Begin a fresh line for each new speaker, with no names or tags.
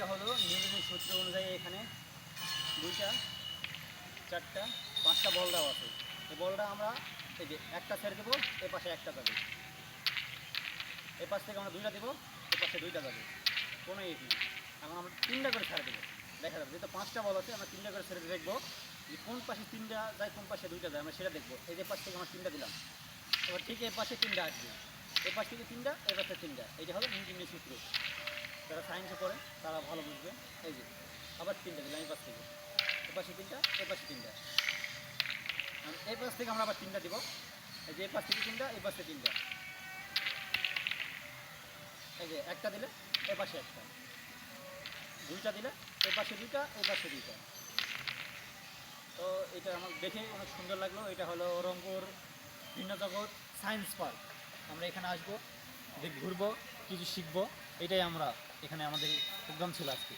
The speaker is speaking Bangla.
এইটা হলো নিউটনের সূত্র অনুযায়ী এখানে দুইটা, চারটা, পাঁচটা বল দেওয়া আছে। এই বলটা আমরা এই যে একটা ছেড়ে দেবো, এ পাশে একটা যাবে। এ পাশ থেকে আমরা দুইটা দেবো, এ পাশে দুইটা যাবে। কোনো ইয়ে নেই। এখন আমরা তিনটা করে ছেড়ে দেবো। দেখা যাবে, যেহেতু পাঁচটা বল আছে, আমরা তিনটা করে ছেড়ে দেখব যে কোন পাশে তিনটা যায়, কোন পাশে দুইটা যায়, আমরা সেটা দেখব। এই যে পাশ থেকে আমরা তিনটা দিলাম। এবার ঠিক এ পাশে তিনটা আসবে। এ পাশ থেকে তিনটা, এ পাশে তিনটা। এইটা হলো নিউটনের সূত্র। যারা সায়েন্সে পড়ে, তারা ভালো বুঝবে। এই যে, আবার তিনটা দিলাম, এই পাশ থেকে। এ পাশে তিনটা, এ পাশে তিনটা। এই পাশ থেকে আমরা আবার তিনটা দিব। এই যে, এই পাশ থেকে তিনটা, এই পাশে তিনটা। এই যে, একটা দিলে এ পাশে একটা। দুইটা দিলে এ পাশে দুইটা, এ পাশে দুইটা। তো এটা আমার দেখে অনেক সুন্দর লাগল। এটা হলো রংপুর ভিন্ন জগৎ সায়েন্স পার্ক। আমরা এখানে আসব ঘুরবো, কিছু শিখব, এটাই আমরা। এখানে আমাদের প্রোগ্রাম ছিল আজকে।